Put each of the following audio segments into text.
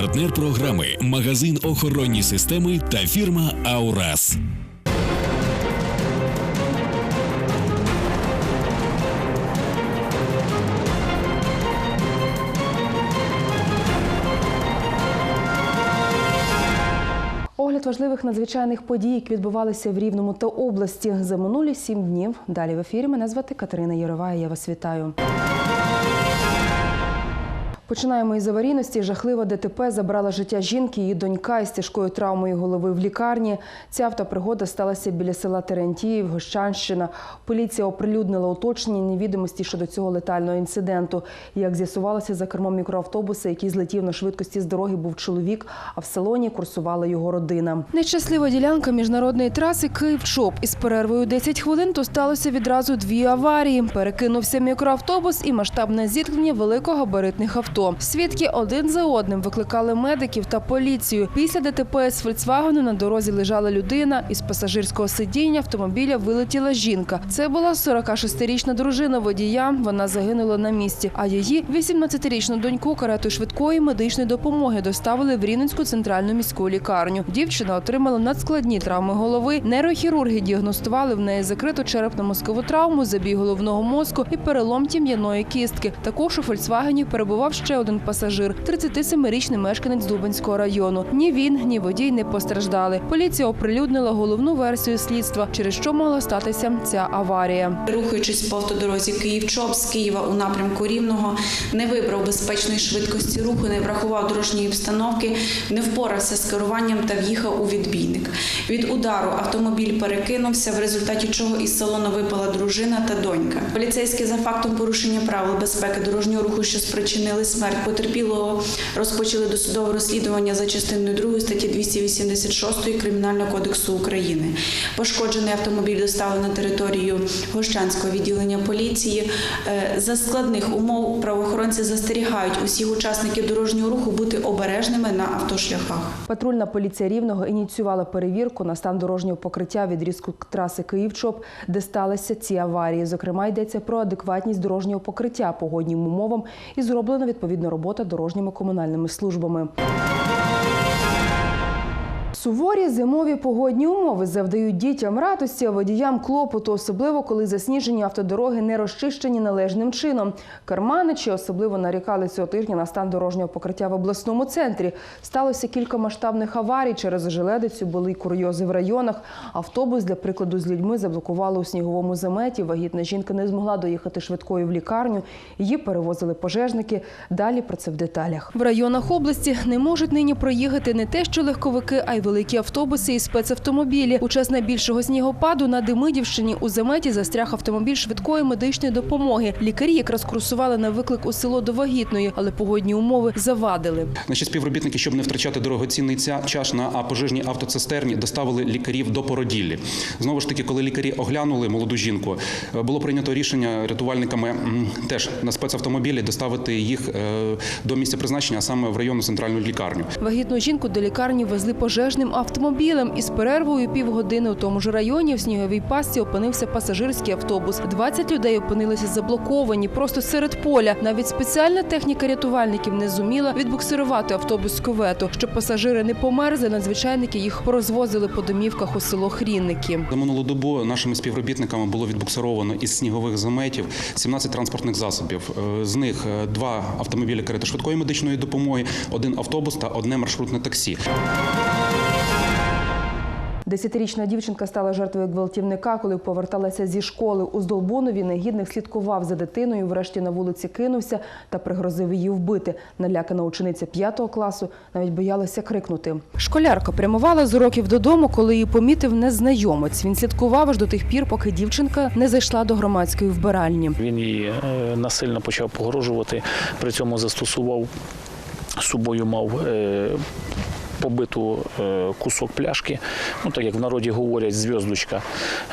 Партнер програми магазин охоронні системи та фірма Аурас. Огляд важливих надзвичайних подій, які відбувалися в Рівному та області за минулі сім днів. Далі в ефірі мене звати Катерина Єрова. Я вас вітаю. Починаємо із аварійності. Жахлива ДТП забрала життя жінки. Її донька із тяжкою травмою голови в лікарні. Ця автопригода сталася біля села Терентіїв, Гощанщина. Поліція оприлюднила уточнені невідомості щодо цього летального інциденту. Як з'ясувалося, за кермом мікроавтобуса, який злетів на швидкості з дороги, був чоловік, а в салоні курсувала його родина. Нещаслива ділянка міжнародної траси Київ-Чоп. Із перервою 10 хвилин то сталося відразу дві аварії. Перекинувся мікроавтобус і масштабне зіткнення великогабаритних авто. Свідки один за одним викликали медиків та поліцію. Після ДТП з Фольксвагену на дорозі лежала людина. Із пасажирського сидіння автомобіля вилетіла жінка. Це була 46-річна дружина водія. Вона загинула на місці. А її 18-річну доньку каретою швидкої медичної допомоги доставили в Рівненську центральну міську лікарню. Дівчина отримала надскладні травми голови. Нейрохірурги діагностували в неї закриту черепно-мозкову травму, забій головного мозку і перелом тім'яної кістки. Також у Фольксвагені перебував ще один пасажир – 37-річний мешканець Дубинського району. Ні він, ні водій не постраждали. Поліція оприлюднила головну версію слідства, через що могла статися ця аварія. Рухаючись по автодорозі Київ-Чоп з Києва у напрямку Рівного, не вибрав безпечної швидкості руху, не врахував дорожньої обстановки, не впорався з керуванням та в'їхав у відбійник. Від удару автомобіль перекинувся, в результаті чого із салону випала дружина та донька. Поліцейські за фактом порушення правил безпеки дорожнього руху, що спричинили смерть потерпілого, розпочали досудове розслідування за частиною 2 статті 286 Кримінального кодексу України. Пошкоджений автомобіль доставлено на територію Гощанського відділення поліції. Е, За складних умов правоохоронці застерігають усіх учасників дорожнього руху бути обережними на автошляхах. Патрульна поліція Рівного ініціювала перевірку на стан дорожнього покриття відрізку траси Київ-Чоп, де сталися ці аварії. Зокрема, йдеться про адекватність дорожнього покриття погоднім умовам і зроблено зроблена відповідна робота дорожніми комунальними службами. Суворі зимові погодні умови завдають дітям радості, а водіям клопоту, особливо коли засніжені автодороги не розчищені належним чином. Карманичі особливо нарікали цього тижня на стан дорожнього покриття в обласному центрі. Сталося кілька масштабних аварій через ожеледицю, були й курйози в районах. Автобус, для прикладу, з людьми заблокували у сніговому заметі. Вагітна жінка не змогла доїхати швидкою в лікарню. Її перевозили пожежники. Далі про це в деталях. В районах області не можуть нині проїхати не те, що легковики, а й великі автобуси і спецавтомобілі. У час найбільшого снігопаду на Демидівщині у заметі застряг автомобіль швидкої медичної допомоги. Лікарі якраз курсували на виклик у село до вагітної, але погодні умови завадили. Наші співробітники, щоб не втрачати дорогоцінний час на пожежній автоцистерні, доставили лікарів до породіллі. Знову ж таки, коли лікарі оглянули молоду жінку, е, було прийнято рішення рятувальниками теж на спецавтомобілі доставити їх е, до місця призначення, а саме в районну центральну лікарню. Вагітну жінку до лікарні везли пожежним автомобілем. Із перервою півгодини у тому ж районі в сніговій пастці опинився пасажирський автобус. 20 людей опинилися заблоковані просто серед поля. Навіть спеціальна техніка рятувальників не зуміла відбуксирувати автобус з кювету. Щоб пасажири не померзли, надзвичайники їх порозвозили по домівках у село Хрінники. За минулу добу нашими співробітниками було відбуксировано із снігових заметів 17 транспортних засобів. Е, З них е, два автомобілі карети швидкої медичної допомоги, один автобус та одне маршрутне таксі. Десятирічна дівчинка стала жертвою гвалтівника, коли поверталася зі школи у Здолбунові. Негідник слідкував за дитиною. Врешті на вулиці кинувся та пригрозив її вбити. Налякана учениця п'ятого класу навіть боялася крикнути. Школярка прямувала з уроків додому, коли її помітив незнайомець. Він слідкував аж до тих пір, поки дівчинка не зайшла до громадської вбиральні. Він її е, насильно почав погрожувати, при цьому застосував собою мав е, побиту е, кусок пляшки, ну так як в народі говорять, зв'язочка,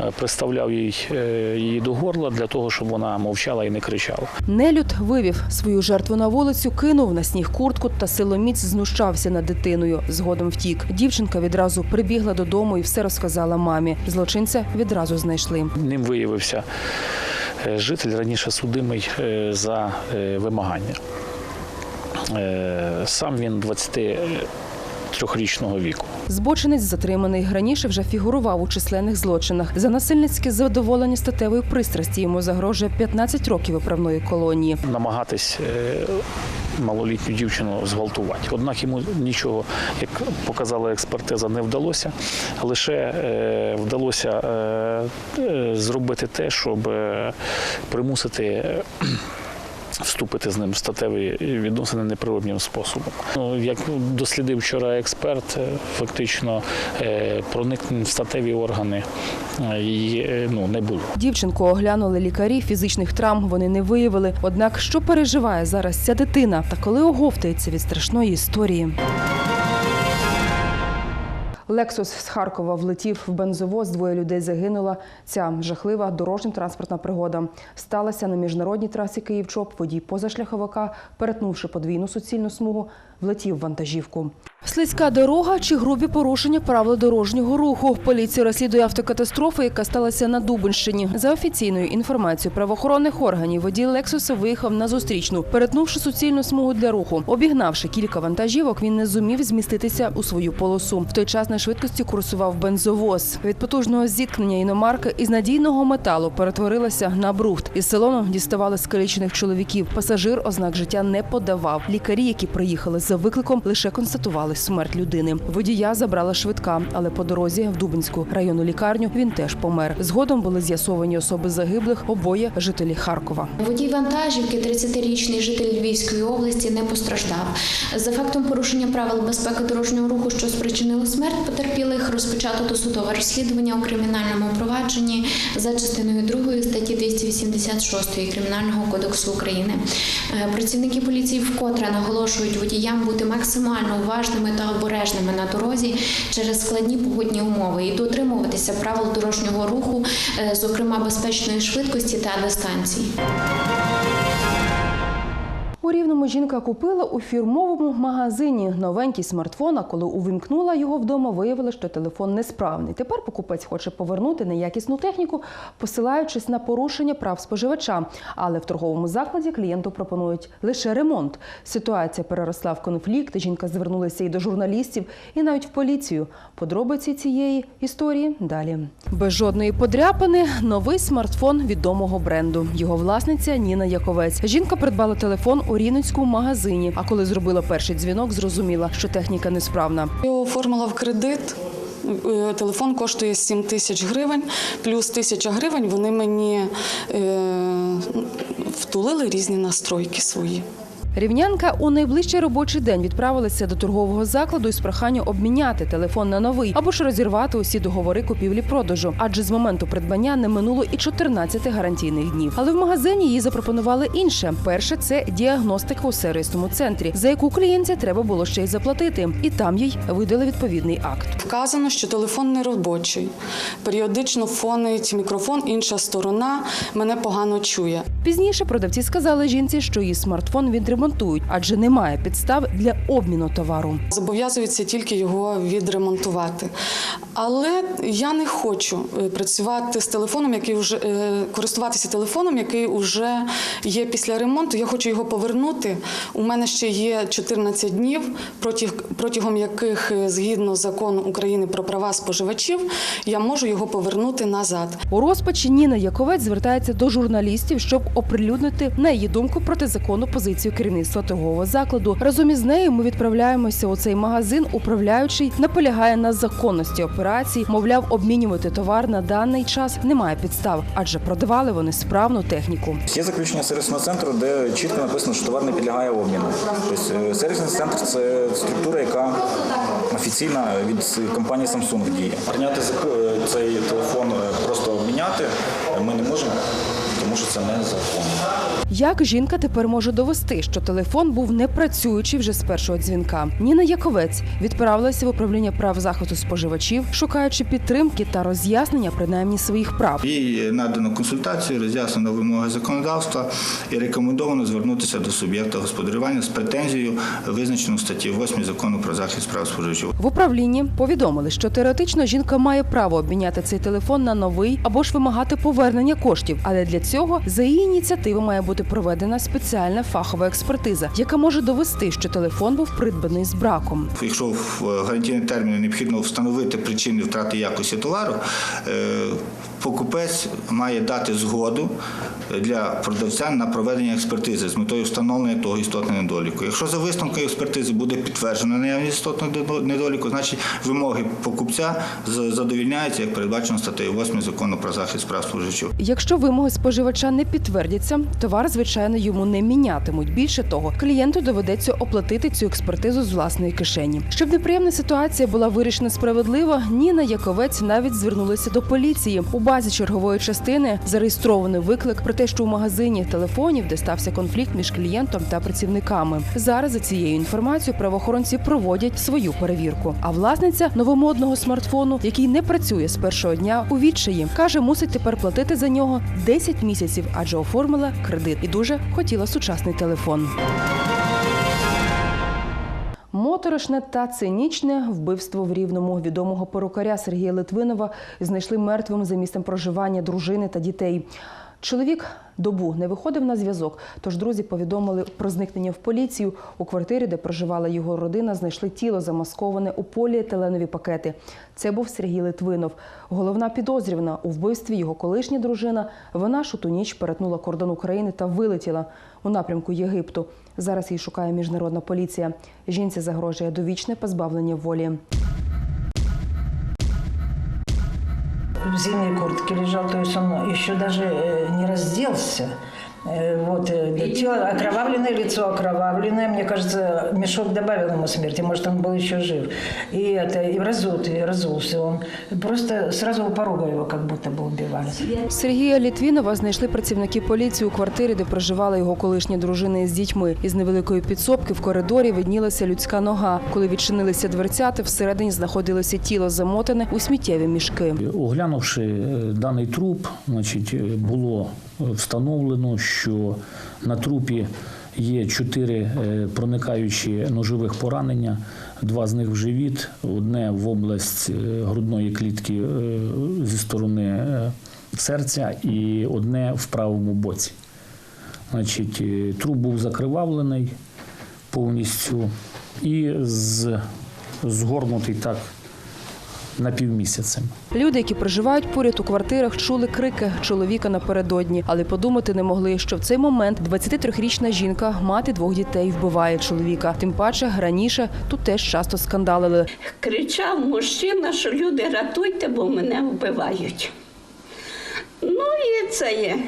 Е, приставляв їй, е, її до горла для того, щоб вона мовчала і не кричала. Нелюд вивів свою жертву на вулицю, кинув на сніг куртку та силоміць знущався над дитиною. Згодом втік. Дівчинка відразу прибігла додому і все розказала мамі. Злочинця відразу знайшли. Ним виявився житель раніше судимий за вимагання. Сам він 23-річного віку. Збочинець затриманий раніше вже фігурував у численних злочинах. За насильницьке задоволення статевої пристрасті йому загрожує 15 років виправної колонії. намагатись е, малолітню дівчину зґвалтувати. Однак йому нічого, як показала експертиза, не вдалося. Лише е, вдалося е, зробити те, щоб примусити. Вступити з ним в статеві відносини неприроднім способом. Ну, як дослідив вчора експерт, е, фактично е, проникнень в статеві органи її е, ну, не було. Дівчинку оглянули лікарі, фізичних травм вони не виявили. Однак, що переживає зараз ця дитина та коли оговтається від страшної історії? Лексус з Харкова влетів в бензовоз. Двоє людей загинуло. Ця жахлива дорожньо-транспортна пригода сталася на міжнародній трасі Київ-Чоп. Водій позашляховика, перетнувши подвійну суцільну смугу, влетів в вантажівку. Слизька дорога чи грубі порушення правил дорожнього руху. Поліція розслідує автокатастрофу, яка сталася на Дубинщині. За офіційною інформацією правоохоронних органів, водій Лексуса виїхав на зустрічну, перетнувши суцільну смугу для руху. Обігнавши кілька вантажівок, він не зумів зміститися у свою полосу. В той час на швидкості курсував бензовоз. Від потужного зіткнення іномарка із надійного металу перетворилася на брухт. Із салону діставали скалічених чоловіків. Пасажир ознак життя не подавав. Лікарі, які приїхали за викликом, лише констатували смерть людини. Водія забрала швидка, але по дорозі в Дубинську районну лікарню він теж помер. Згодом були з'ясовані особи загиблих, обоє жителі Харкова. Водій вантажівки, 30-річний житель Львівської області, не постраждав. За фактом порушення правил безпеки дорожнього руху, що спричинило смерть потерпілих, розпочато досудове розслідування у кримінальному провадженні за частиною 2 статті 286 Кримінального кодексу України. Е, Працівники поліції вкотре наголошують водіям бути максимально уважними та обережними на дорозі через складні погодні умови і дотримуватися правил дорожнього руху, е, зокрема безпечної швидкості та дистанції. Рівному жінка купила у фірмовому магазині новенький смартфон. А коли увімкнула його вдома, виявила, що телефон несправний. Тепер покупець хоче повернути неякісну техніку, посилаючись на порушення прав споживача. Але в торговому закладі клієнту пропонують лише ремонт. Ситуація переросла в конфлікт. Жінка звернулася і до журналістів, і навіть в поліцію. Подробиці цієї історії далі. Без жодної подряпини новий смартфон відомого бренду. Його власниця Ніна Яковець. Жінка придбала телефон у рівненському магазині. А коли зробила перший дзвінок, зрозуміла, що техніка несправна. Я оформила в кредит. Е, Телефон коштує 7 тисяч гривень, плюс тисяча гривень вони мені е, втулили різні настройки свої. Рівнянка у найближчий робочий день відправилася до торгового закладу із проханням обміняти телефон на новий або ж розірвати усі договори купівлі-продажу. Адже з моменту придбання не минуло і 14 гарантійних днів. Але в магазині їй запропонували інше. Перше це діагностика у сервісному центрі, за яку клієнтці треба було ще й заплатити. І там їй видали відповідний акт. Вказано, що телефон не робочий. Періодично фонить мікрофон, інша сторона мене погано чує. Пізніше продавці сказали жінці, що її смартфон відремонтують, адже немає підстав для обміну товару. Зобов'язуються тільки його відремонтувати. Але я не хочу е, працювати з телефоном, який вже е, користуватися телефоном, який вже є після ремонту. Я хочу його повернути. У мене ще є 14 днів, протягом яких, е, згідно закону України про права споживачів, я можу його повернути назад. У розпачі Ніна Яковець звертається до журналістів, щоб оприлюднити на її думку протизаконну позицію керівництва торгового закладу. Разом із нею ми відправляємося у цей магазин. Управляючий наполягає на законності операції. Мовляв, обмінювати товар на даний час немає підстав, адже продавали вони справну техніку. Є заключення сервісного центру, де чітко написано, що товар не підлягає обміну. Тобто е, сервісний центр це структура, яка офіційна від компанії Samsung діє. Прийняти е, цей телефон е, просто обміняти ми не можемо, тому що це незаконно. Як жінка тепер може довести, що телефон був непрацюючий вже з першого дзвінка? Ніна Яковець відправилася в управління прав захисту споживачів, шукаючи підтримки та роз'яснення принаймні своїх прав. Їй надано консультацію, роз'яснено вимоги законодавства і рекомендовано звернутися до суб'єкта господарювання з претензією, визначену статті 8 закону про захист прав споживачів. В управлінні повідомили, що теоретично жінка має право обміняти цей телефон на новий або ж вимагати повернення коштів. Але для цього за її ініціативи має бути бути проведена спеціальна фахова експертиза, яка може довести, що телефон був придбаний з браком. Якщо в е, гарантійний термін необхідно встановити причини втрати якості товару, е, покупець має дати згоду для продавця на проведення експертизи з метою встановлення того істотного недоліку. Якщо за висновком експертизи буде підтверджено наявність істотного недоліку, значить вимоги покупця задовільняються, як передбачено статтею 8 закону про захист прав споживачів. Якщо вимоги споживача не підтвердяться, товар звичайно йому не мінятимуть. Більше того, клієнту доведеться оплатити цю експертизу з власної кишені. Щоб неприємна ситуація була вирішена справедливо, Ніна Яковець навіть звернулася до поліції. У базі чергової частини зареєстрований виклик про те, що у магазині телефонів, де стався конфлікт між клієнтом та працівниками. Зараз за цією інформацією правоохоронці проводять свою перевірку. А власниця новомодного смартфону, який не працює з першого дня у відчаї, каже, мусить тепер платити за нього 10 місяців, адже оформила кредит і дуже хотіла сучасний телефон. Моторошне та цинічне вбивство в рівному відомого порукаря Сергія Литвинова знайшли мертвим за місцем проживання дружини та дітей. Чоловік добу не виходив на зв'язок, тож друзі повідомили про зникнення в поліцію. У квартирі, де проживала його родина, знайшли тіло замасковане у поліетиленові пакети. Це був Сергій Литвинов. Головна підозрювана у вбивстві його колишня дружина. Вона ж у ту ніч перетнула кордон України та вилетіла у напрямку Єгипту. Зараз її шукає міжнародна поліція. Жінці загрожує довічне позбавлення волі. В зимней куртке лежал, то есть он еще даже э, не разделся. Э, Вот, э, тело окровавленное, лицо окровавленное. Мне кажется, мешок добавил ему смерти. Может, он был еще жив. И это, и разутый, разулся он. Просто сразу у порога его как будто бы убивали. Сергія Літвінова знайшли працівники поліції у квартирі, де проживала його колишня дружина із дітьми. Із невеликої підсобки в коридорі виднілася людська нога. Коли відчинилися дверцяти, всередині знаходилося тіло замотане у сміттєві мішки. Оглянувши е, даний труп, значить, е, було е, встановлено, що на трупі є чотири е, проникаючі ножових поранення, два з них в живіт, одне в область е, грудної клітки е, зі сторони серця і одне в правому боці. Значить, труп був закривавлений повністю і з, згорнутий так напівмісяцем. Люди, які проживають поряд у квартирах, чули крики чоловіка напередодні, але подумати не могли, що в цей момент 23-річна жінка, мати двох дітей, вбиває чоловіка. Тим паче раніше тут теж часто скандалили. кричав мужчина, що люди рятуйте, бо мене вбивають. Ну і це є.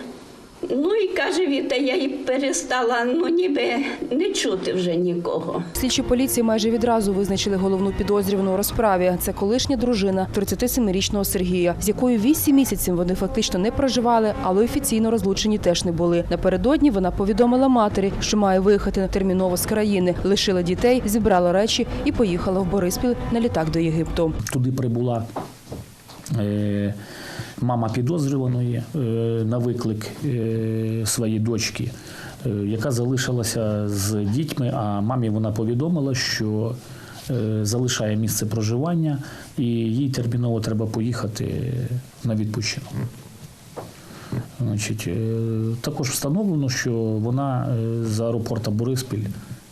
Ну і каже, Віта, я і перестала ну ніби не чути вже нікого. Слідчі поліції майже відразу визначили головну підозрювану у розправі. Це колишня дружина 37-річного Сергія, з якою 8 місяців вони фактично не проживали, але офіційно розлучені теж не були. Напередодні вона повідомила матері, що має виїхати терміново з країни, лишила дітей, зібрала речі і поїхала в Бориспіль на літак до Єгипту. Туди прибула е, мама підозрюваної е, на виклик е, своєї дочки, е, яка залишилася з дітьми, а мамі вона повідомила, що залишає місце проживання і їй терміново треба поїхати на відпочинок. Значить, також встановлено, що вона з аеропорта Бориспіль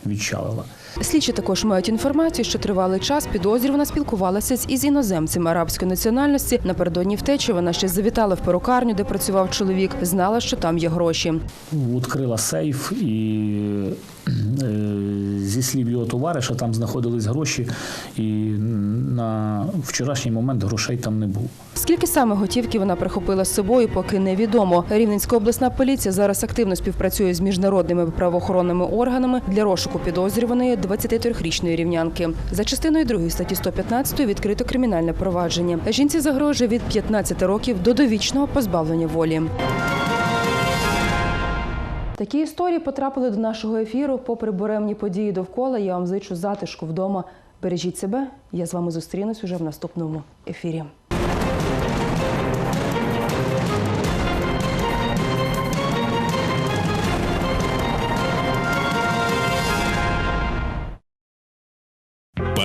відчалила. Слідчі також мають інформацію, що тривалий час підозрювана спілкувалася із іноземцем арабської національності. Напередодні втечі вона ще завітала в перукарню, де працював чоловік. Знала, що там є гроші. Відкрила сейф і е, зі слів його товариша там знаходились гроші, і на вчорашній момент грошей там не було. Скільки саме готівки вона прихопила з собою, поки невідомо. Рівненська обласна поліція зараз активно співпрацює з міжнародними правоохоронними органами для розшуку підозрюваної 23-річної рівнянки. За частиною 2 статті 115 відкрито кримінальне провадження. Жінці загрожує від 15 років до довічного позбавлення волі. Такі історії потрапили до нашого ефіру. Попри буремні події довкола, я вам зичу затишку вдома. Бережіть себе. Я з вами зустрінусь уже в наступному ефірі.